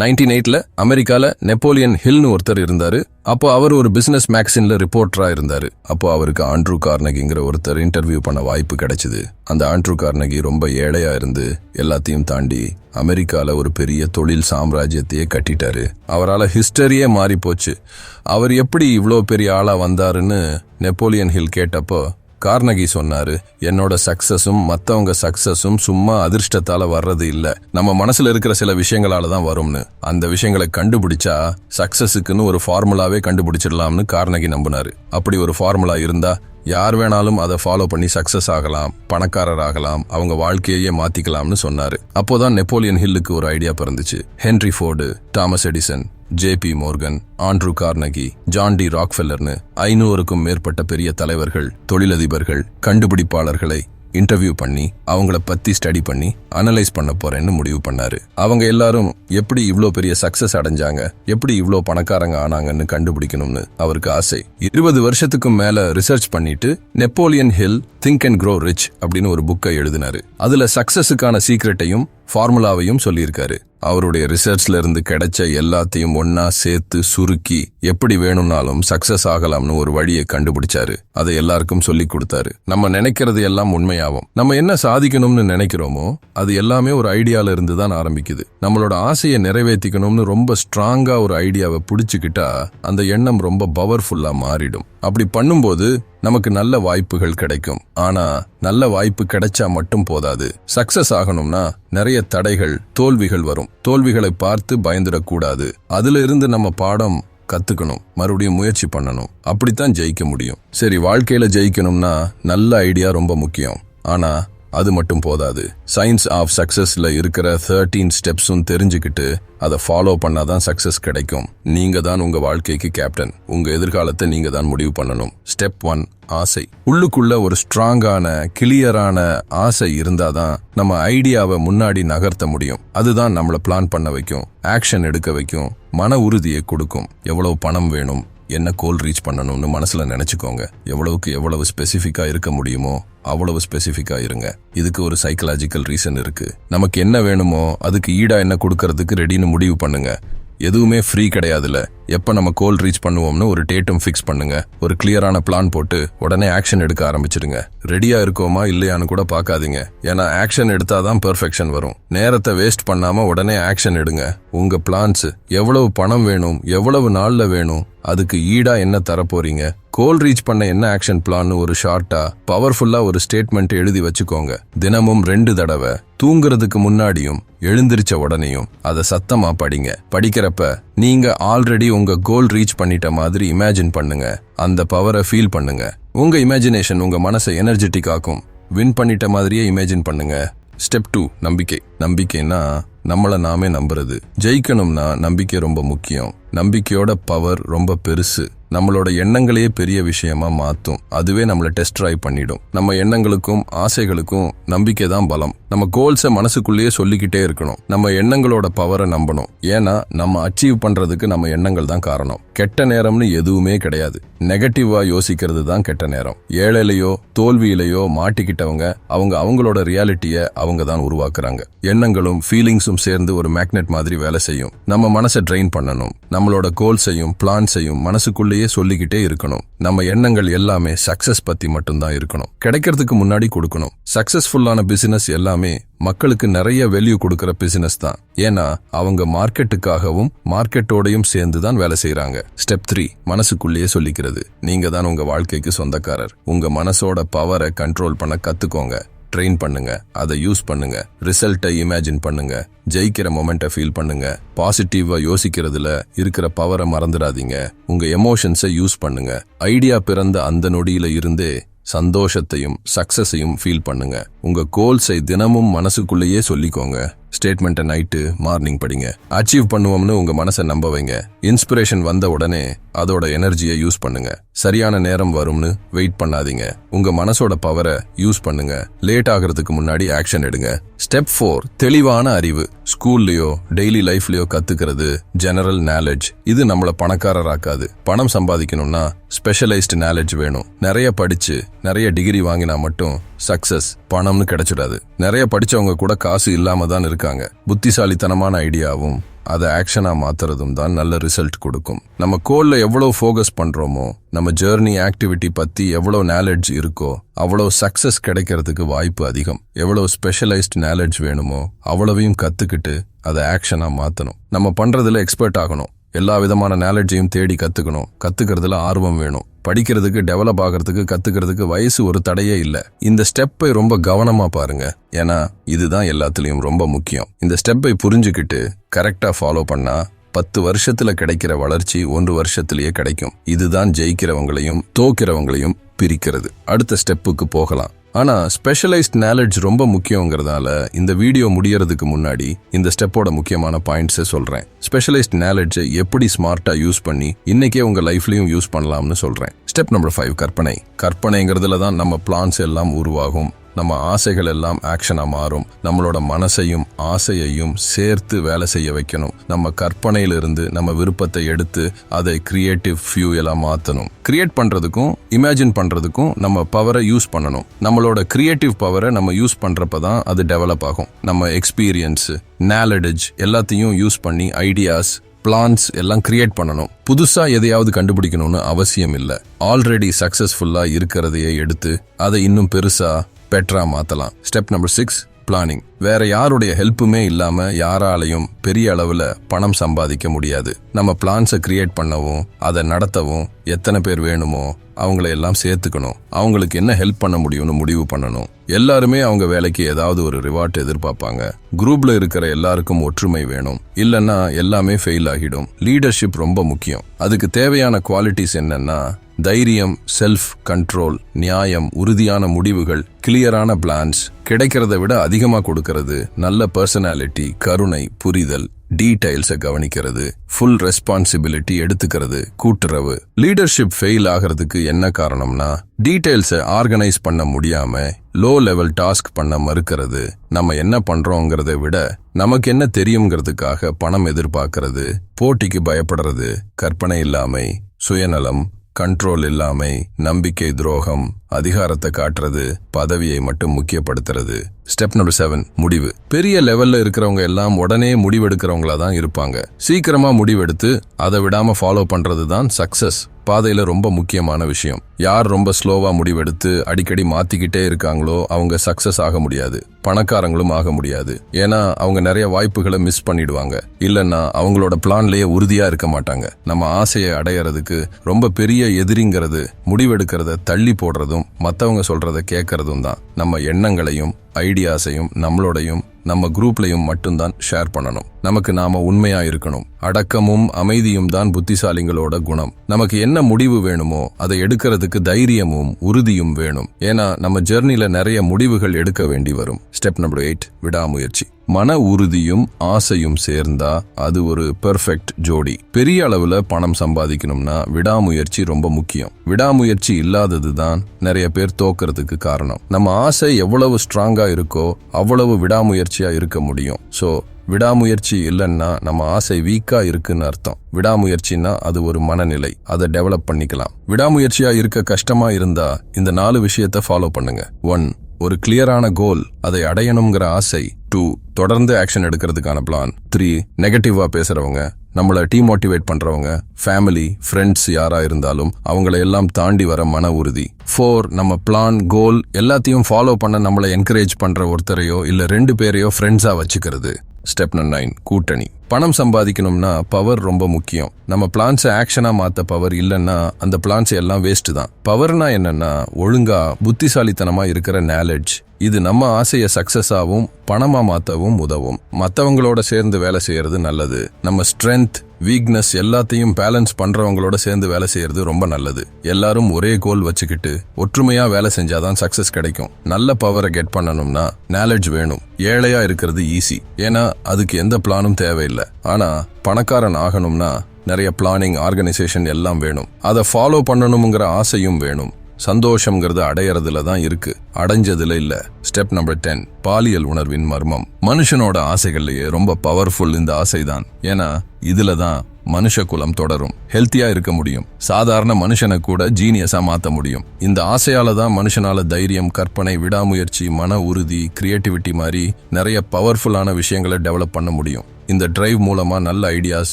Nineteen எயிட்ல அமெரிக்கால Napoleon ஹில்னு ஒருத்தர் இருந்தாரு. அப்போ அவர் ஒரு பிசினஸ் மேக்சின்ல ரிப்போர்ட்டரா இருந்தாரு. அப்போ அவருக்கு ஆண்ட்ரூ கார்னகிங்கிற ஒருத்தர் இன்டர்வியூ பண்ண வாய்ப்பு கிடைச்சது. அந்த ஆண்ட்ரூ கார்னகி ரொம்ப ஏழையா இருந்து எல்லாத்தையும் தாண்டி அமெரிக்கால ஒரு பெரிய தொழில் சாம்ராஜ்யத்தையே கட்டிட்டாரு. அவரால் ஹிஸ்டரியே மாறி போச்சு அவர் எப்படி இவ்வளோ பெரிய ஆளா வந்தாருன்னு நெப்போலியன் ஹில் கேட்டப்போ கார்னகி சொன்னாரு என்னோட சக்சஸும் மத்தவங்க சக்சஸும் சும்மா அதிர்ஷ்டத்தால வர்றது இல்ல. நம்ம மனசுல இருக்கிற சில விஷயங்களால தான் வரும்னு. அந்த விஷயங்களை கண்டுபிடிச்சா சக்சஸுக்குன்னு ஒரு ஃபார்முலாவே கண்டுபிடிச்சிடலாம்னு கார்னகி நம்பினாரு. அப்படி ஒரு ஃபார்முலா இருந்தா யார் வேணாலும் அதை ஃபாலோ பண்ணி சக்சஸ் ஆகலாம் பணக்காரர் ஆகலாம் அவங்க வாழ்க்கையே மாத்திக்கலாம்னு சொன்னாரு. அப்போதான் நெப்போலியன் ஹில்லுக்கு ஒரு ஐடியா பிறந்துச்சு. Henry Ford Thomas Edison JP Morgan Andrew Carnegie John D ராக்ஃபெல்லர்னு ஐநூறுக்கும் மேற்பட்ட பெரிய தலைவர்கள் தொழிலதிபர்கள் கண்டுபிடிப்பாளர்களை இன்டர்வியூ பண்ணி அவங்கள பத்தி ஸ்டடி பண்ணி அனலைஸ் பண்ண போறேன்னு முடிவு பண்ணாரு. அவங்க எல்லாரும் எப்படி இவ்வளோ பெரிய சக்சஸ் அடைஞ்சாங்க எப்படி இவ்வளோ பணக்காரங்க ஆனாங்கன்னு கண்டுபிடிக்கணும்னு அவருக்கு ஆசை. இருபது வருஷத்துக்கும் மேல ரிசர்ச் பண்ணிட்டு Napoleon Hill think and grow rich அப்படின்னு ஒரு புக்கை எழுதினாரு. அதுல சக்சஸுக்கான சீக்ரெட்டையும் ஃபார்முலாவையும் சொல்லியிருக்காரு. அவருடைய ரிசர்ச்ல இருந்து கிடைச்ச எல்லாத்தையும் ஒன்னா சேர்த்து சுருக்கி எப்படி வேணும்னாலும் சக்சஸ் ஆகலாம்னு ஒரு வழியை கண்டுபிடிச்சாரு. அதை எல்லாருக்கும் சொல்லி கொடுத்தாரு. நம்ம நினைக்கிறது எல்லாம் உண்மையாகும். நம்ம என்ன சாதிக்கணும்னு நினைக்கிறோமோ அது எல்லாமே ஒரு ஐடியால இருந்து தான் ஆரம்பிக்குது. நம்மளோட ஆசையை நிறைவேற்றிக்கணும்னு ரொம்ப ஸ்ட்ராங்கா ஒரு ஐடியாவை பிடிச்சுக்கிட்டா அந்த எண்ணம் ரொம்ப பவர்ஃபுல்லா மாறிடும். அப்படி பண்ணும்போது நமக்கு நல்ல வாய்ப்புகள் கிடைக்கும். ஆனா நல்ல வாய்ப்பு கிடைச்சா மட்டும் போதாது. சக்சஸ் ஆகணும்னா நிறைய தடைகள் தோல்விகள் வரும். தோல்விகளை பார்த்து பயந்துடக்கூடாது. அதுல இருந்து நம்ம பாடம் கத்துக்கணும். மறுபடியும் முயற்சி பண்ணணும். அப்படித்தான் ஜெயிக்க முடியும். சரி வாழ்க்கையில ஜெயிக்கணும்னா நல்ல ஐடியா ரொம்ப முக்கியம். ஆனா அது மட்டும் போதாது. சயின்ஸ் ஆஃப் சக்சஸ்ல இருக்கிற தேர்ட்டீன் ஸ்டெப்ஸும் தெரிஞ்சுக்கிட்டு அதை ஃபாலோ பண்ணாதான் சக்சஸ் கிடைக்கும். நீங்க தான் உங்க வாழ்க்கைக்கு கேப்டன் உங்க எதிர்காலத்தை நீங்க தான் முடிவு பண்ணணும். ஸ்டெப் ஒன் ஆசை. உள்ளுக்குள்ள ஒரு ஸ்ட்ராங்கான கிளியரான ஆசை இருந்தாதான் நம்ம ஐடியாவை முன்னாடி நகர்த்த முடியும். அதுதான் நம்மளை பிளான் பண்ண வைக்கும். ஆக்ஷன் எடுக்க வைக்கும். மன உறுதியை கொடுக்கும். எவ்வளவு பணம் வேணும்? என்ன கோல் ரீச் பண்ணணும்னு மனசுல நினைச்சுக்கோங்க. எவ்வளவுக்கு எவ்வளவு ஸ்பெசிஃபிக்கா இருக்க முடியுமோ அவ்வளவு ஸ்பெசிஃபிக்கா இருங்க. இதுக்கு ஒரு சைக்கலாஜிக்கல் ரீசன் இருக்கு. நமக்கு என்ன வேணுமோ அதுக்கு ஈடா என்ன கொடுக்கறதுக்கு ரெடின்னு முடிவு பண்ணுங்க. எதுவுமே ஃப்ரீ கிடையாதுல்ல எப்போ நம்ம கோல் ரீச் பண்ணுவோம்னு ஒரு டேட்டும் ஃபிக்ஸ் பண்ணுங்க. ஒரு கிளியரான பிளான் போட்டு உடனே ஆக்ஷன் எடுக்க ஆரம்பிச்சிடுங்க. ரெடியா இருக்கோமா இல்லையான்னு கூட பார்க்காதீங்க. ஏன்னா ஆக்ஷன் எடுத்தாதான் பெர்ஃபெக்ஷன் வரும். நேரத்தை வேஸ்ட் பண்ணாம உடனே ஆக்ஷன் எடுங்க. உங்க பிளான்ஸ் எவ்வளவு பணம் வேணும் எவ்வளவு நாள்ல வேணும் அதுக்கு ஈடா என்ன தரப்போறீங்க? கோல் ரீச் பண்ண என்ன ஆக்ஷன் பிளான் ஒரு ஷார்ட்டா பவர்ஃபுல்லா ஒரு ஸ்டேட்மெண்ட் எழுதி வச்சுக்கோங்க. தினமும் ரெண்டு தடவை. தூங்குறதுக்கு முன்னாடியும் எழுந்திருச்ச உடனேயும் அதை சத்தமா படிங்க. படிக்கிறப்ப நீங்க ஆல்ரெடி உங்க கோல் ரீச் பண்ணிட்ட மாதிரி இமேஜின் பண்ணுங்க. அந்த பவரை ஃபீல் பண்ணுங்க. உங்க இமேஜினேஷன் உங்க மனசை எனர்ஜெட்டிக் ஆக்கும். வின் பண்ணிட்ட மாதிரியே இமேஜின் பண்ணுங்க. ஸ்டெப் டூ நம்பிக்கை. நம்பிக்கைன்னா நம்மளை நாமே நம்புறது. ஜெயிக்கணும்னா நம்பிக்கை ரொம்ப முக்கியம். நம்பிக்கையோட பவர் ரொம்ப பெருசு. நம்மளோட எண்ணங்களையே பெரிய விஷயமா மாற்றும் அதுவே நம்மளை டெஸ்ட் ட்ரைவ் பண்ணிடும். நம்ம எண்ணங்களுக்கும் ஆசைகளுக்கும் நம்பிக்கை தான் பலம். நம்ம கோல்ஸை மனசுக்குள்ளேயே சொல்லிக்கிட்டே இருக்கணும். நம்ம எண்ணங்களோட பவரை நம்பணும். ஏன்னா நம்ம அச்சீவ் பண்ணுறதுக்கு நம்ம எண்ணங்கள் தான் காரணம். கெட்ட நேரம்னு எதுவுமே கிடையாது. நெகட்டிவா யோசிக்கிறது தான் கெட்ட நேரம். ஏழையிலையோ தோல்வியிலையோ மாட்டிக்கிட்டவங்க அவங்க அவங்களோட ரியாலிட்டியை அவங்க தான் உருவாக்குறாங்க. எண்ணங்களும் ஃபீலிங்ஸும் சேர்ந்து ஒரு மேக்னெட் மாதிரி வேலை செய்யும். நம்ம மனசை ட்ரெயின் பண்ணணும். நம்மளோட கோல்ஸையும் பிளான்ஸையும் மனசுக்குள்ளேயே சொல்லிக்கிட்டே இருக்கணும். நம்ம எண்ணங்கள் எல்லாமே சக்சஸ் பத்தி மட்டும்தான் இருக்கணும். கிடைக்கிறதுக்கு முன்னாடி கொடுக்கணும். சக்சஸ்ஃபுல்லான பிசினஸ் எல்லாமே மக்களுக்கு நிறைய வேல்யூ கொடுக்கிற பிசினஸ் தான். ஏன்னா அவங்க மார்க்கெட்டுக்காகவும் மார்க்கெட்டோடையும் சேர்ந்து தான் வேலை செய்யறாங்க ஸ்டெப் த்ரீ மனசுக்குள்ளேயே சொல்லிக்கிறது. நீங்க தான் உங்க வாழ்க்கைக்கு சொந்தக்காரர். உங்க மனசோட பவரை கண்ட்ரோல் பண்ண கத்துக்கோங்க. ட்ரெயின் பண்ணுங்க. அதை யூஸ் பண்ணுங்க. ரிசல்ட்டை இமேஜின் பண்ணுங்க. ஜெயிக்கிற மொமெண்ட்டை ஃபீல் பண்ணுங்க. பாசிட்டிவா யோசிக்கிறதுல இருக்கிற பவரை மறந்துடாதீங்க. உங்க எமோஷன்ஸை யூஸ் பண்ணுங்க. ஐடியா பிறந்த அந்த நொடியில இருந்தே சந்தோஷத்தையும் சக்சஸையும் ஃபீல் பண்ணுங்க. உங்க கோல்ஸை தினமும் மனசுக்குள்ளேயே சொல்லிக்கோங்க. ஸ்டேட்மெண்ட்டை நைட்டு மார்னிங் படிங்க. அச்சீவ் பண்ணுவோம்னு உங்க மனசை நம்ப வைங்க. இன்ஸ்பிரேஷன் வந்த உடனே அதோட எனர்ஜியை யூஸ் பண்ணுங்க. சரியான நேரம் வரும்னு வெயிட் பண்ணாதீங்க. உங்க மனசோட பவரை யூஸ் பண்ணுங்க. லேட் ஆகிறதுக்கு முன்னாடி ஆக்ஷன் எடுங்க. ஸ்டெப் ஃபோர் தெளிவான அறிவு. ஸ்கூல்லையோ டெய்லி லைஃப்லயோ கத்துக்கிறது ஜெனரல் நாலேஜ் இது நம்மள பணக்காரராக்காது. பணம் சம்பாதிக்கணும்னா ஸ்பெஷலைஸ்டு நாலேஜ் வேணும். நிறைய படிச்சு நிறைய டிகிரி வாங்கினா மட்டும் சக்சஸ் பணம்னு கிடைச்சிடாது. நிறைய படிச்சவங்க கூட காசு இல்லாம தான் இருக்காங்க. புத்திசாலித்தனமான ஐடியாவும் அதை ஆக்ஷனா மாத்துறதும் தான் நல்ல ரிசல்ட் கொடுக்கும். நம்ம கோல்ல எவ்வளவு ஃபோக்கஸ் பண்றோமோ நம்ம ஜேர்னி ஆக்டிவிட்டி பத்தி எவ்வளவு நாலேஜ் இருக்கோ அவ்வளவு சக்சஸ் கிடைக்கிறதுக்கு வாய்ப்பு அதிகம். எவ்வளவு ஸ்பெஷலைஸ்ட் நாலேஜ் வேணுமோ அவ்வளவையும் கத்துக்கிட்டு அதை ஆக்ஷனா மாத்தணும். நம்ம பண்றதுல எக்ஸ்பர்ட் ஆகணும். எல்லா விதமான நாலேஜையும் தேடி கத்துக்கணும். கத்துக்கிறதுல ஆர்வம் வேணும். படிக்கிறதுக்கு டெவலப் ஆகிறதுக்கு கத்துக்கிறதுக்கு வயசு ஒரு தடையே இல்லை. இந்த ஸ்டெப்பை ரொம்ப கவனமா பாருங்க. ஏன்னா இதுதான் எல்லாத்துலயும் ரொம்ப முக்கியம். இந்த ஸ்டெப்பை புரிஞ்சுக்கிட்டு கரெக்டா ஃபாலோ பண்ணா பத்து வருஷத்துல கிடைக்கிற வளர்ச்சி ஒன்று வருஷத்திலேயே கிடைக்கும். இதுதான் ஜெயிக்கிறவங்களையும் தோக்கிறவங்களையும் பிரிக்கிறது. அடுத்த ஸ்டெப்புக்கு போகலாம். ஆனால் ஸ்பெஷலைஸ்ட் நாலேஜ் ரொம்ப முக்கியங்கிறதால இந்த வீடியோ முடியறதுக்கு முன்னாடி இந்த ஸ்டெப்போட முக்கியமான பாயிண்ட்ஸை சொல்கிறேன் ஸ்பெஷலைஸ்ட் நாலேஜை எப்படி ஸ்மார்ட்டாக யூஸ் பண்ணி இன்றைக்கே உங்கள் லைஃப்லையும் யூஸ் பண்ணலாம்னு சொல்கிறேன் ஸ்டெப் நம்பர் ஃபைவ் கற்பனை. கற்பனைங்கிறதுல தான் நம்ம பிளான்ஸ் எல்லாம் உருவாகும். நம்ம ஆசைகள் எல்லாம் ஆக்ஷனாக மாறும். நம்மளோட மனசையும் ஆசையையும் சேர்த்து வேலை செய்ய வைக்கணும். நம்ம கற்பனையிலிருந்து நம்ம விருப்பத்தை எடுத்து அதை கிரியேட்டிவ் எல்லாம் மாற்றணும் கிரியேட் பண்ணுறதுக்கும் இமேஜின் பண்ணுறதுக்கும் நம்ம பவரை யூஸ் பண்ணணும். நம்மளோட கிரியேட்டிவ் பவரை நம்ம யூஸ் பண்ணுறப்ப தான் அது டெவலப் ஆகும். நம்ம எக்ஸ்பீரியன்ஸு நாலடேஜ் எல்லாத்தையும் யூஸ் பண்ணி ஐடியாஸ் பிளான்ஸ் எல்லாம் கிரியேட் பண்ணணும். புதுசாக எதையாவது கண்டுபிடிக்கணும்னு அவசியம் இல்லை. ஆல்ரெடி சக்ஸஸ்ஃபுல்லாக இருக்கிறதையே எடுத்து அதை இன்னும் பெருசாக பெட்டரா மாத்தலாம். ஸ்டெப் நம்பர் சிக்ஸ் பிளானிங் வேற யாருடைய ஹெல்ப்புமே இல்லாம யாராலையும் பெரிய அளவுல பணம் சம்பாதிக்க முடியாது. நம்ம பிளான்ஸை கிரியேட் பண்ணவும் அதை நடத்தவும் எத்தனை பேர் வேணுமோ அவங்கள எல்லாம் சேர்த்துக்கணும். அவங்களுக்கு என்ன ஹெல்ப் பண்ண முடியும்னு முடிவு பண்ணணும். எல்லாருமே அவங்க வேலைக்கு ஏதாவது ஒரு ரிவார்ட் எதிர்பார்ப்பாங்க. குரூப்ல இருக்கிற எல்லாருக்கும் ஒற்றுமை வேணும். இல்லைன்னா எல்லாமே ஃபெயில் ஆகிடும். லீடர்ஷிப் ரொம்ப முக்கியம். அதுக்கு தேவையான குவாலிட்டிஸ் என்னன்னா தைரியம் செல்ஃப் கண்ட்ரோல் நியாயம் உறுதியான முடிவுகள் கிளியரான பிளான்ஸ் கிடைக்கிறத விட அதிகமாக கொடுக்கறது. நல்ல பர்சனாலிட்டி கருணை புரிதல் டீடைல்ஸை கவனிக்கிறது. ஃபுல் ரெஸ்பான்சிபிலிட்டி எடுத்துக்கிறது கூட்டுறவு. லீடர்ஷிப் ஃபெயில் ஆகிறதுக்கு என்ன காரணம்னா டீடைல்ஸை ஆர்கனைஸ் பண்ண முடியாம லோ லெவல் டாஸ்க் பண்ண மறுக்கிறது. நம்ம என்ன பண்றோங்கிறத விட நமக்கு என்ன தெரியுங்கிறதுக்காக பணம் எதிர்பார்க்கறது. போட்டிக்கு பயப்படுறது கற்பனை இல்லாமை சுயநலம் கண்ட்ரோல் இல்லாமை நம்பிக்கை துரோகம் அதிகாரத்தை காட்டுறது பதவியை மட்டும் முக்கியப்படுத்துறது. ஸ்டெப் நம்பர் செவன் முடிவு. பெரிய லெவல்ல இருக்கிறவங்க எல்லாம் உடனே முடிவெடுக்கிறவங்களா தான் இருப்பாங்க. சீக்கிரமா முடிவெடுத்து அதை விடாம ஃபாலோ பண்றது தான் சக்சஸ் பாதையில ரொம்ப முக்கியமான விஷயம். யார் ரொம்ப ஸ்லோவா முடிவெடுத்து அடிக்கடி மாத்திக்கிட்டே இருக்காங்களோ அவங்க சக்சஸ் ஆக முடியாது. பணக்காரங்களும் ஆக முடியாது. ஏன்னா அவங்க நிறைய வாய்ப்புகளை மிஸ் பண்ணிடுவாங்க. இல்லைன்னா அவங்களோட பிளான்லயே உறுதியா இருக்க மாட்டாங்க. நம்ம ஆசையை அடையறதுக்கு ரொம்ப பெரிய எதிரிங்கிறது முடிவெடுக்கிறத தள்ளி போடுறதும் மத்தவங்க சொல்றத கேட்கறதும் தான். நம்ம எண்ணங்களையும் ஐடியாஸையும் நம்மளோடையும் நம்ம குரூப்லையும் மட்டும்தான் ஷேர் பண்ணணும். நமக்கு நாம உண்மையா இருக்கணும். அடக்கமும் அமைதியும் தான் புத்திசாலிங்களோட குணம். நமக்கு என்ன முடிவு வேணுமோ அதை எடுக்கிறதுக்கு தைரியமும் உறுதியும் வேணும். ஏன்னா நம்ம ஜெர்னில நிறைய முடிவுகள் எடுக்க வேண்டி வரும். ஸ்டெப் நம்பர் எயிட் விடாமுயற்சி. மன உறுதியும் ஆசையும் சேர்ந்தா அது ஒரு பெர்ஃபெக்ட் ஜோடி. பெரிய அளவுல பணம் சம்பாதிக்கணும்னா விடாமுயற்சி ரொம்ப முக்கியம். விடாமுயற்சி இல்லாதது தான் நிறைய பேர் தோக்கிறதுக்கு காரணம். நம்ம ஆசை எவ்வளவு ஸ்ட்ராங்கா இருக்கோ அவ்வளவு விடாமுயற்சி விடாமுயற்சியா இருக்க முடியும். சோ விடாமுயற்சி இல்லைன்னா நம்ம ஆசை வீக்கா இருக்குன்னு அர்த்தம். விடாமுயற்சின்னா அது ஒரு மனநிலை. அதை டெவலப் பண்ணிக்கலாம். விடாமுயற்சியா இருக்க கஷ்டமா இருந்தா இந்த நாலு விஷயத்தை ஃபாலோ பண்ணுங்க. ஒன் ஒரு கிளியரான கோல் அதை அடையணுங்கிற ஆசை டூ தொடர்ந்து ஆக்ஷன் எடுக்கிறதுக்கான பிளான் த்ரீ நெகட்டிவா பேசுறவங்க நம்மளை டீமோட்டிவேட் பண்றவங்க ஃபேமிலி ஃப்ரெண்ட்ஸ் யாரா இருந்தாலும் அவங்கள எல்லாம் தாண்டி வர மன உறுதி. ஃபோர் நம்ம பிளான் கோல் எல்லாத்தையும் ஃபாலோ பண்ண நம்மளை என்கரேஜ் பண்ற ஒருத்தரையோ இல்ல ரெண்டு பேரையோ ஃப்ரெண்ட்ஸா வச்சுக்கிறது. ஸ்டெப் நைன் கூட்டணி. பணம் சம்பாதிக்கணும்னா பவர் ரொம்ப முக்கியம். நம்ம பிளான்ஸை ஆக்ஷனாக மாற்ற பவர் இல்லைன்னா அந்த பிளான்ஸ் எல்லாம் வேஸ்ட் தான். பவர்னா என்னன்னா ஒழுங்கா புத்திசாலித்தனமாக இருக்கிற நாலேஜ் இது நம்ம ஆசையை சக்ஸஸாகவும் பணமாக மாற்றவும் உதவும். மற்றவங்களோட சேர்ந்து வேலை செய்யறது நல்லது. நம்ம ஸ்ட்ரென்த் வீக்னஸ் எல்லாத்தையும் பேலன்ஸ் பண்றவங்களோட சேர்ந்து வேலை செய்யறது ரொம்ப நல்லது. எல்லாரும் ஒரே கோல் வச்சுக்கிட்டு ஒற்றுமையா வேலை செஞ்சாதான் சக்சஸ் கிடைக்கும். நல்ல பவரை கெட் பண்ணணும்னா நாலேஜ் வேணும். ஏழையா இருக்கிறது ஈஸி ஏன்னா அதுக்கு எந்த பிளானும் தேவையில்லை. ஆனா பணக்காரன் ஆகணும்னா நிறைய பிளானிங் ஆர்கனைசேஷன் எல்லாம் வேணும். அதை ஃபாலோ பண்ணணுங்கிற ஆசையும் வேணும். சந்தோஷம்ங்கிறது அடையறதுல தான் இருக்கு. அடைஞ்சதுல இல்ல. ஸ்டெப் நம்பர் டென் பாலியல் உணர்வின் மர்மம். மனுஷனோட ஆசைகள்லயே ரொம்ப பவர்ஃபுல் இந்த ஆசைதான். ஏன்னா இதுல தான் மனுஷ குலம் தொடரும். ஹெல்த்தியா இருக்க முடியும். சாதாரண மனுஷனை கூட ஜீனியஸா மாத்த முடியும். இந்த ஆசையால தான் மனுஷனால தைரியம் கற்பனை விடாமுயற்சி மன உறுதி கிரியேட்டிவிட்டி மாதிரி நிறைய பவர்ஃபுல்லான விஷயங்களை டெவலப் பண்ண முடியும். இந்த டிரைவ் மூலமா நல்ல ஐடியாஸ்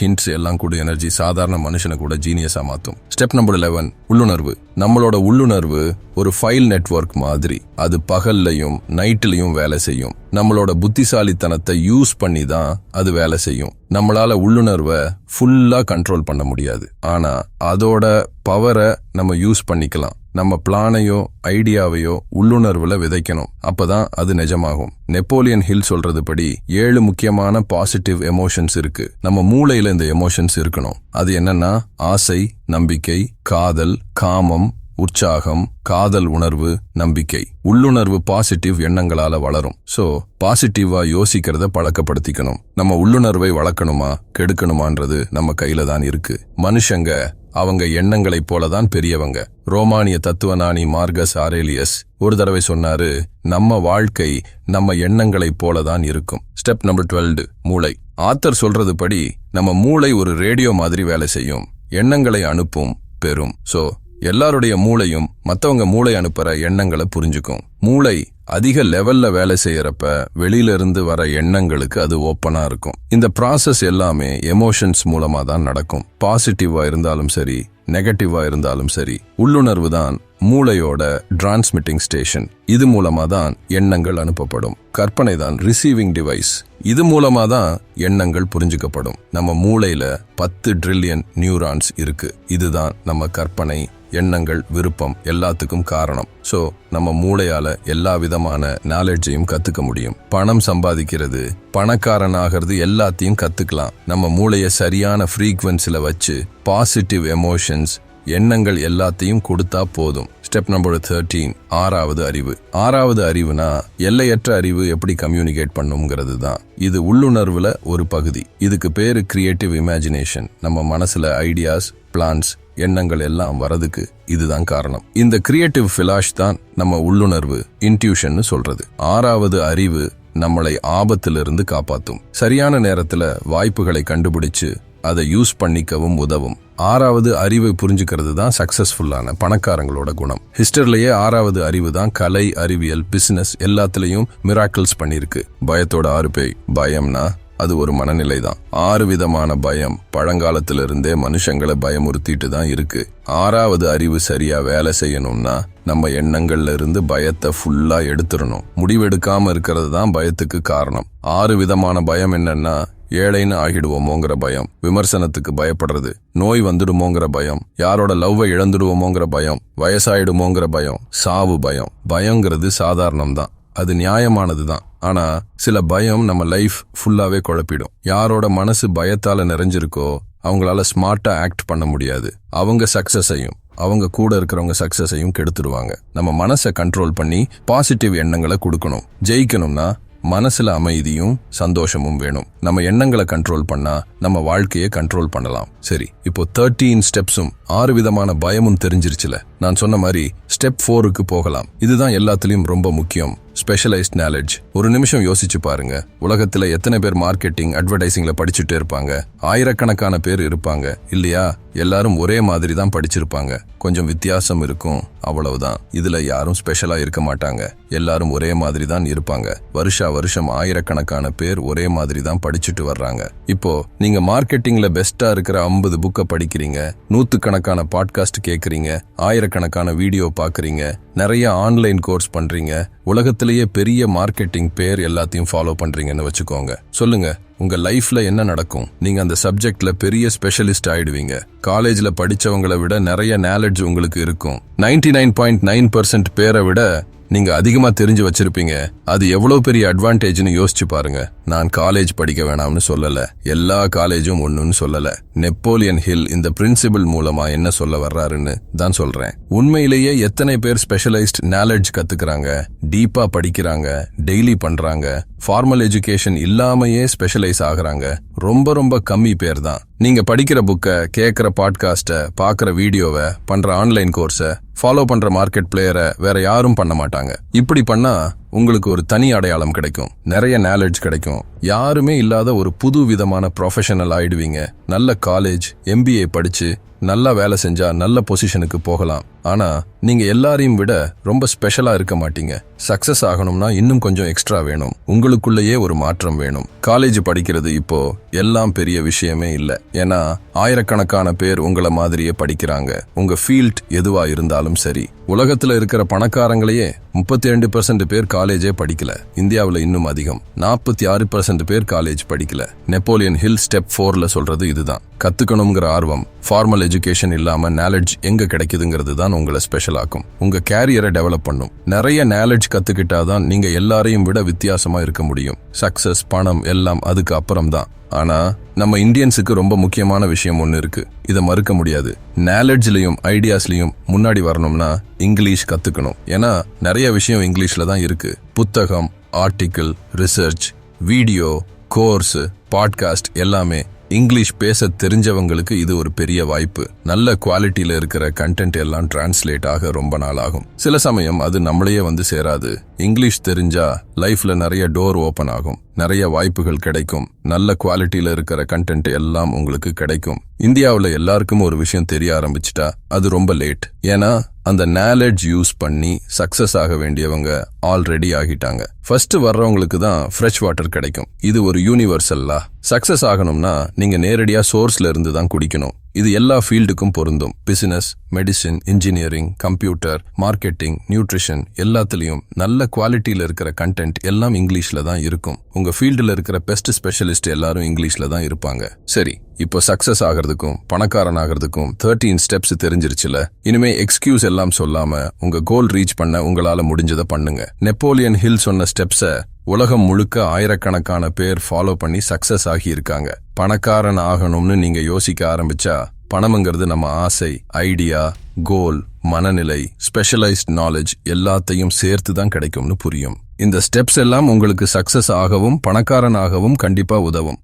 ஹிண்ட்ஸ் எல்லாம் கூட எனர்ஜி சாதாரண மனுஷனை கூட ஜீனியஸா மாத்தும். ஸ்டெப் நம்பர் 11 உள்ளுணர்வு. நம்மளோட உள்ளுணர்வு ஒரு ஃபைல் நெட்வொர்க் மாதிரி. அது பகல்லையும் நைட்லையும் வேலை செய்யும். நம்மளோட புத்திசாலித்தனத்தை யூஸ் பண்ணி தான் அது வேலை செய்யும். நம்மளால உள்ளுணர்வை ஃபுல்லா கண்ட்ரோல் பண்ண முடியாது. ஆனா அதோட பவரை நம்ம யூஸ் பண்ணிக்கலாம். நம்ம பிளானையோ ஐடியாவையோ உள்ளுணர்வுல விதைக்கணும். அப்பதான் அது நிஜமாகும். நெப்போலியன் ஹில் சொல்றது படி ஏழு முக்கியமான பாசிட்டிவ் எமோஷன்ஸ் இருக்கு. நம்ம மூளையில இந்த எமோஷன்ஸ் இருக்கணும். அது என்னன்னா ஆசை நம்பிக்கை காதல் காமம் உற்சாகம் காதல் உணர்வு நம்பிக்கை. உள்ளுணர்வு பாசிட்டிவ் எண்ணங்களால வளரும். சோ பாசிட்டிவா யோசிக்கிறத பழக்கப்படுத்திக்கணும். நம்ம உள்ளுணர்வை வளர்க்கணுமா கெடுக்கணுமான்றது நம்ம கையில தான் இருக்கு. மனுஷங்க அவங்க எண்ணங்களைப் போலதான் பெரியவங்க. ரோமானிய தத்துவநாணி மார்கஸ் ஆரேலியஸ் ஒரு தடவை சொன்னாரு நம்ம வாழ்க்கை நம்ம எண்ணங்களைப் போலதான் இருக்கும். ஸ்டெப் நம்பர் 12 மூளை. ஆத்தர் சொல்றது படி நம்ம மூளை ஒரு ரேடியோ மாதிரி வேலை செய்யும். எண்ணங்களை அனுப்பும் பெறும். சோ எல்லாருடைய மூளையும் மற்றவங்க மூளை அனுப்புகிற எண்ணங்களை புரிஞ்சுக்கும். மூளை அதிக லெவல்ல வேலை செய்யறப்ப வெளியிலிருந்து வர எண்ணங்களுக்கு அது ஓப்பனா இருக்கும். இந்த ப்ராசஸ் எல்லாமே எமோஷன்ஸ் மூலமா தான் நடக்கும். பாசிட்டிவா இருந்தாலும் சரி நெகட்டிவா இருந்தாலும் சரி உள்ளுணர்வு தான் மூளையோட டிரான்ஸ்மிட்டிங் ஸ்டேஷன் இது மூலமா தான் எண்ணங்கள் அனுப்பப்படும். கற்பனை தான் ரிசீவிங் டிவைஸ் இது மூலமா தான் எண்ணங்கள் புரிஞ்சுக்கப்படும். நம்ம மூளையில பத்து ட்ரில்லியன் நியூரான்ஸ் இருக்கு. இதுதான் நம்ம கற்பனை எண்ணங்கள் விருப்பம் எல்லாத்துக்கும் காரணம். ஸோ நம்ம மூளையால் எல்லா விதமான நாலேஜையும் கற்றுக்க முடியும். பணம் சம்பாதிக்கிறது பணக்காரனாகிறது எல்லாத்தையும் கற்றுக்கலாம் நம்ம மூளையை சரியான ஃப்ரீக்வன்சியில் வச்சு பாசிட்டிவ் எமோஷன்ஸ் எண்ணங்கள் எல்லாத்தையும் கொடுத்தா போதும். ஸ்டெப் நம்பர் 13 ஆறாவது அறிவு. ஆறாவது அறிவுனா எல்லையற்ற அறிவு எப்படி கம்யூனிகேட் பண்ணுங்கிறது தான். இது உள்ளுணர்வுல ஒரு பகுதி. இதுக்கு பேரு கிரியேட்டிவ் இமேஜினேஷன் நம்ம மனசுல ஐடியாஸ் பிளான்ஸ் எண்ணங்கள் எல்லாம் வரதுக்கு இதுதான் காரணம். இந்த கிரியேட்டிவ் ஃபிலாஷ் தான் நம்ம உள்ளுணர்வு இன்ட்யூஷன் சொல்றது. ஆறாவது அறிவு நம்மளை ஆபத்திலிருந்து காப்பாத்தும். சரியான நேரத்துல வாய்ப்புகளை கண்டுபிடிச்சு அதை யூஸ் பண்ணிக்கவும் உதவும். ஆறாவது அறிவை புரிஞ்சுக்கிறது தான் சக்சஸ்ஃபுல்லான பணக்காரங்களோட குணம். ஹிஸ்டரிலேயே ஆறாவது அறிவு தான் கலை அறிவியல் பிசினஸ் எல்லாத்துலேயும் மிராக்கிள்ஸ் பண்ணியிருக்கு பயத்தோட ஆறு பேய் பயம்னா அது ஒரு மனநிலை தான் ஆறு விதமான பயம். பழங்காலத்திலிருந்தே மனுஷங்களை பயமுறுத்திட்டு தான் இருக்கு. ஆறாவது அறிவு சரியா வேலை செய்யணும்னா நம்ம எண்ணங்கள்ல இருந்து பயத்தை ஃபுல்லா எடுத்துடணும். முடிவெடுக்காம இருக்கிறது தான் பயத்துக்கு காரணம். ஆறு விதமான பயம் என்னன்னா ஏழைன்னு ஆகிடுவோமோங்கிற பயம். விமர்சனத்துக்கு பயப்படுறது. நோய் வந்துடுமோங்கிற பயம். யாரோட லவ்வை இழந்துடுவோமோங்கிற பயம். வயசாயிடுமோங்கிற பயம். சாவு பயம். பயங்கிறது சாதாரணம் தான் அது நியாயமானது தான் ஆனா சில பயம் நம்ம லைஃப் ஃபுல்லாவே குழப்பிடும். யாரோட மனசு பயத்தால நிறைஞ்சிருக்கோ அவங்களால ஸ்மார்ட்டா ஆக்ட் பண்ண முடியாது. அவங்க சக்சஸையும் அவங்க கூட இருக்கிறவங்க சக்சஸையும் கெடுத்துடுவாங்க நம்ம மனசை கண்ட்ரோல் பண்ணி பாசிட்டிவ் எண்ணங்களை கொடுக்கணும். ஜெயிக்கணும்னா மனசுல அமைதியும் சந்தோஷமும் வேணும். நம்ம எண்ணங்களை கண்ட்ரோல் பண்ணா நம்ம வாழ்க்கையை கண்ட்ரோல் பண்ணலாம். சரி இப்போ தேர்ட்டீன் ஸ்டெப்ஸும் ஆறு விதமான பயமும் தெரிஞ்சிருச்சுல. நான் சொன்ன மாதிரி ஸ்டெப் ஃபோருக்கு போகலாம். இதுதான் எல்லாத்துலயும் ரொம்ப முக்கியம். ஸ்பெஷலைஸ்ட் நாலேஜ் ஒரு நிமிஷம் யோசிச்சு பாருங்க. உலகத்துல எத்தனை பேர் மார்க்கெட்டிங் அட்வர்டைசிங்ல படிச்சுட்டே இருப்பாங்க? ஆயிரக்கணக்கான பேர் இருப்பாங்க. இல்லையா? எல்லாரும் ஒரே மாதிரி தான் படிச்சிருப்பாங்க. கொஞ்சம் வித்தியாசம் இருக்கும். அவ்வளவுதான். இதுல யாரும் ஸ்பெஷலா இருக்க மாட்டாங்க. எல்லாரும் ஒரே மாதிரி தான் இருப்பாங்க. வருஷா வருஷம் ஆயிரக்கணக்கான பேர் ஒரே மாதிரி தான் படிச்சுட்டு வர்றாங்க. இப்போ நீங்க மார்க்கெட்டிங்ல பெஸ்டா இருக்கிற ஐம்பது புக்கை படிக்கிறீங்க நூத்துக்கணக்கான பாட்காஸ்ட் கேட்குறீங்க ஆயிரக்கணக்கான வீடியோ பாக்குறீங்க நிறைய ஆன்லைன் கோர்ஸ் பண்றீங்க உலகத்திலேயே பெரிய மார்க்கெட்டிங் பேர் எல்லாத்தையும் ஃபாலோ பண்றீங்கன்னு வச்சுக்கோங்க. சொல்லுங்க உங்க லைஃப்ல என்ன நடக்கும்? நீங்க அந்த சப்ஜெக்ட்ல பெரிய ஸ்பெஷலிஸ்ட் ஆயிடுவீங்க. காலேஜ்ல படிச்சவங்களை விட நிறைய நாலேஜ் உங்களுக்கு இருக்கும். 99.9% நைன் பாயிண்ட் நைன் பர்சன்ட் பேரை விட நீங்க அதிகமா தெரிஞ்சு வச்சிருப்பீங்க. அது எவ்வளவு பெரிய அட்வான்டேஜ்னு யோசிச்சு பாருங்க. நான் காலேஜ் படிக்க வேணாம்னு சொல்லல. எல்லா காலேஜும் ஒண்ணுன்னு சொல்லல. நெப்போலியன் ஹில் இந்த பிரின்சிபல் மூலமா என்ன சொல்ல வர்றாருன்னு தான் சொல்றேன். உண்மையிலேயே எத்தனை பேர் ஸ்பெஷலைஸ்ட் நாலேஜ் கத்துக்கிறாங்க. டீப்பா படிக்கிறாங்க. டெய்லி பண்றாங்க. ஃபார்மல் எஜுகேஷன் இல்லாமையே ஸ்பெஷலைஸ் ஆகுறாங்க. ரொம்ப ரொம்ப கம்மி பேர் தான். நீங்க படிக்கிற புக்கை கேட்குற பாட்காஸ்ட்டை பார்க்குற வீடியோவை பண்ற ஆன்லைன் கோர்ஸை ஃபாலோ பண்ற மார்க்கெட் பிளேயரை வேற யாரும் பண்ண மாட்டாங்க. இப்படி பண்ணா உங்களுக்கு ஒரு தனி அடையாளம் கிடைக்கும். நிறைய நாலேஜ் கிடைக்கும். யாருமே இல்லாத ஒரு புது விதமான ப்ரொஃபஷனல் ஆயிடுவீங்க. நல்ல காலேஜ் எம்பிஏ படிச்சு நல்லா வேலை செஞ்சா நல்ல பொசிஷனுக்கு போகலாம். ஆனால் நீங்கள் எல்லாரையும் விட ரொம்ப ஸ்பெஷலாக இருக்க மாட்டீங்க. சக்ஸஸ் ஆகணும்னா இன்னும் கொஞ்சம் எக்ஸ்ட்ரா வேணும். உங்களுக்குள்ளேயே ஒரு மாற்றம் வேணும். காலேஜ் படிக்கிறது இப்போ எல்லாம் பெரிய விஷயமே இல்லை. ஏன்னா ஆயிரக்கணக்கான பேர் உங்களை மாதிரியே படிக்கிறாங்க. உங்கள் ஃபீல்ட் எதுவாக இருந்தாலும் சரி. உலகத்தில் இருக்கிற பணக்காரங்களையே முப்பத்தி ரெண்டு பர்சன்ட் பேர் காலேஜே படிக்கல. இந்தியாவில் இன்னும் அதிகம். நாற்பத்தி ஆறு பர்சன்ட் பேர் காலேஜ் படிக்கல. நெப்போலியன் ஹில் ஸ்டெப் ஃபோரில் சொல்றது இதுதான். கத்துக்கணுங்கிற ஆர்வம் ஃபார்மல் எஜுகேஷன் இல்லாமல் நாலேஜ் எங்கே கிடைக்குதுங்கிறது தான் உங்களை ஸ்பெஷல் ஆக்கும். உங்க கேரியரை டெவலப் பண்ணும். நிறைய நாலேஜ் கத்துக்கிட்டாதான் நீங்க எல்லாரையும் விட வித்தியாசமா இருக்க முடியும். சக்சஸ் பணம் எல்லாம் அதுக்கு அப்புறம் தான். ஆனா நம்ம இந்தியன்ஸுக்கு ரொம்ப முக்கியமான விஷயம் ஒன்று இருக்கு. இதை மறுக்க முடியாது. நாலேஜ்லயும் ஐடியாஸ்லயும் முன்னாடி வரணும்னா இங்கிலீஷ் கத்துக்கணும். ஏன்னா நிறைய விஷயம் இங்கிலீஷ்ல தான் இருக்கு. புத்தகம் article research video course podcast எல்லாமே இங்கிலீஷ் பேச தெரிஞ்சவங்களுக்கு இது ஒரு பெரிய வாய்ப்பு. நல்ல குவாலிட்டியில இருக்கிற கண்டென்ட் எல்லாம் டிரான்ஸ்லேட் ஆக ரொம்ப நாள் ஆகும். சில சமயம் அது நம்மளையே வந்து சேராது. இங்கிலீஷ் தெரிஞ்சா லைஃப்ல நிறைய டோர் ஓபன் ஆகும். நிறைய வாய்ப்புகள் கிடைக்கும். நல்ல குவாலிட்டியில இருக்கிற கண்டென்ட் எல்லாம் உங்களுக்கு கிடைக்கும். இந்தியாவில் எல்லாருக்கும் ஒரு விஷயம் தெரிய ஆரம்பிச்சிட்டா அது ரொம்ப லேட் ஏன்னா அந்த நாலேஜ் யூஸ் பண்ணி சக்சஸ் ஆக வேண்டியவங்க ஆல்ரெடி ஆகிட்டாங்க. ஃபர்ஸ்ட் வர்றவங்களுக்கு தான் ஃப்ரெஷ் வாட்டர் கிடைக்கும். இது ஒரு யூனிவர்சல்லா சக்சஸ் ஆகணும்னா நீங்க நேரடியா சோர்ஸ்ல இருந்து தான் குடிக்கணும். இது எல்லா ஃபீல்டுக்கும் பொருந்தும். Business medicine engineering computer marketing nutrition எல்லாத்துலேயும் நல்ல குவாலிட்டியில் இருக்கிற கண்டென்ட் எல்லாம் இங்கிலீஷில் தான் இருக்கும். உங்கள் ஃபீல்டில் இருக்கிற பெஸ்ட் ஸ்பெஷலிஸ்ட் எல்லாரும் இங்கிலீஷில் தான் இருப்பாங்க. சரி இப்போ சக்சஸ் ஆகிறதுக்கும் பணக்காரன் ஆகிறதுக்கும் தேர்ட்டீன் ஸ்டெப்ஸ் தெரிஞ்சிருச்சுல? இனிமே எக்ஸ்கியூஸ் எல்லாம் சொல்லாம உங்க கோல் ரீச் பண்ண உங்களால முடிஞ்சதை பண்ணுங்க. நெப்போலியன் ஹில் சொன்ன ஸ்டெப்ஸை உலகம் முழுக்க ஆயிரக்கணக்கான பேர் ஃபாலோ பண்ணி சக்சஸ் ஆகியிருக்காங்க. பணக்காரன் ஆகணும்னு நீங்க யோசிக்க ஆரம்பிச்சா பணம்ங்கிறது நம்ம ஆசை ஐடியா கோல் மனநிலை ஸ்பெஷலைஸ்ட் நாலேஜ் எல்லாத்தையும் சேர்த்து தான் கிடைக்கும்னு புரியும். இந்த ஸ்டெப்ஸ் எல்லாம் உங்களுக்கு சக்சஸ் ஆகவும் பணக்காரன் ஆகவும் கண்டிப்பா உதவும்.